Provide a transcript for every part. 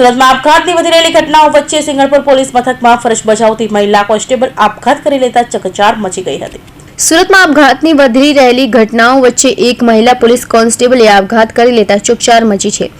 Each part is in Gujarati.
સુરતમાં આપઘાતની વધી રહેલી ઘટનાઓ વચ્ચે સિંગણપુર પોલીસ મથકમાં ફરજ બજાવતી મહિલા કોન્સ્ટેબલ આપઘાત કરી લેતા ચકચાર મચી ગઈ હતી. સુરતમાં આપઘાતની વધી રહેલી ઘટનાઓ વચ્ચે એક મહિલા પોલીસ કોન્સ્ટેબલે આપઘાત કરી લેતા ચકચાર મચી છે.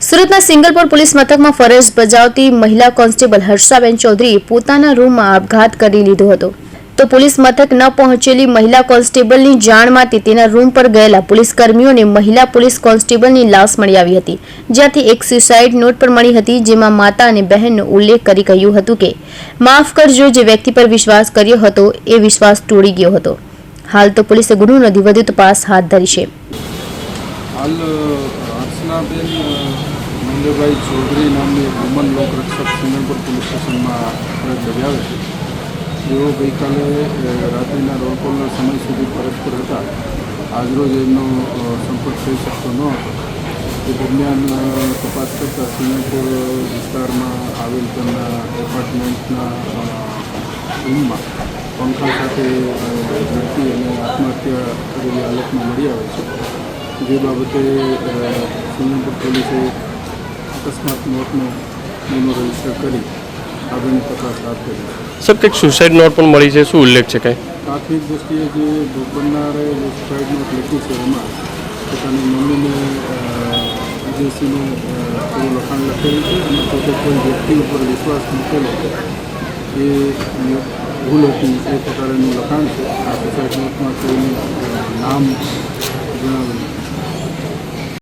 સુરતના સિંગલપુર પોલીસ મથકમાં ફરજ બજાવતી મહિલા કોન્સ્ટેબલ હર્ષાબેન ચૌધરીએ પોતાના રૂમમાં આપઘાત કરી લીધો હતો. તો પોલીસ મથક ન પહોંચેલી મહિલા કોન્સ્ટેબલની જાણમાંથી તેના રૂમ પર ગયેલા પોલીસ કર્મીઓને મહિલા પોલીસ કોન્સ્ટેબલની લાશ મળી આવી હતી, જ્યાંથી એક સુસાઇડ નોટ પણ મળી હતી, જેમાં માતા અને બહેનનો ઉલ્લેખ કરી કહ્યું હતું કે, માફ કરજો, જે વ્યક્તિ પર વિશ્વાસ કર્યો હતો, એ વિશ્વાસ તોડી ગયો હતો. હાલ તો પોલીસે ગુનો નોંધી વધુ તપાસ હાથ ધરી છે. હાલ હર્ષનાબેન મંગળભાઈ ચૌધરી નામની પોલીસ સ્ટેશનમાં ફરજ બજાવે છે. જેઓ ગઈકાલે રાત્રિના રોલ કોલના સમય સુધી ફરજ પર હતા. આજરોજ એમનો સંપર્ક થઈ શકતો ન હતો. તે દરમિયાન તપાસ કરતાં સિંગાપુર વિસ્તારમાં આવેલ તેમના એપાર્ટમેન્ટના રૂમમાં પંખા સાથે ઝડપી અને આત્મહત્યા કરેલી હાલતમાં મળી આવે છે. જે બાબતે સિંગાપુર પોલીસે અકસ્માત મોતનો ગુનો રજિસ્ટર કરી આગળની તપાસ હાથ સર કંઈક સુસાઇડ નોટ પણ મળી છે. શું ઉલ્લેખ છે કંઈ? પ્રાથમિક દ્રષ્ટિએ જે ભોગ બનનારે જે સુસાઇડ નોટ લખી છે એમાં, પોતાની મમ્મીને વિદેશીને એવું લખાણ લખેલું છે અને પોતે કોઈ વ્યક્તિ ઉપર વિશ્વાસ મૂકેલો એ ભૂલ હતી, એ પ્રકારેનું લખાણ છે. આ સુસાઇડ નોટમાં કોઈનું નામ જણાવેલું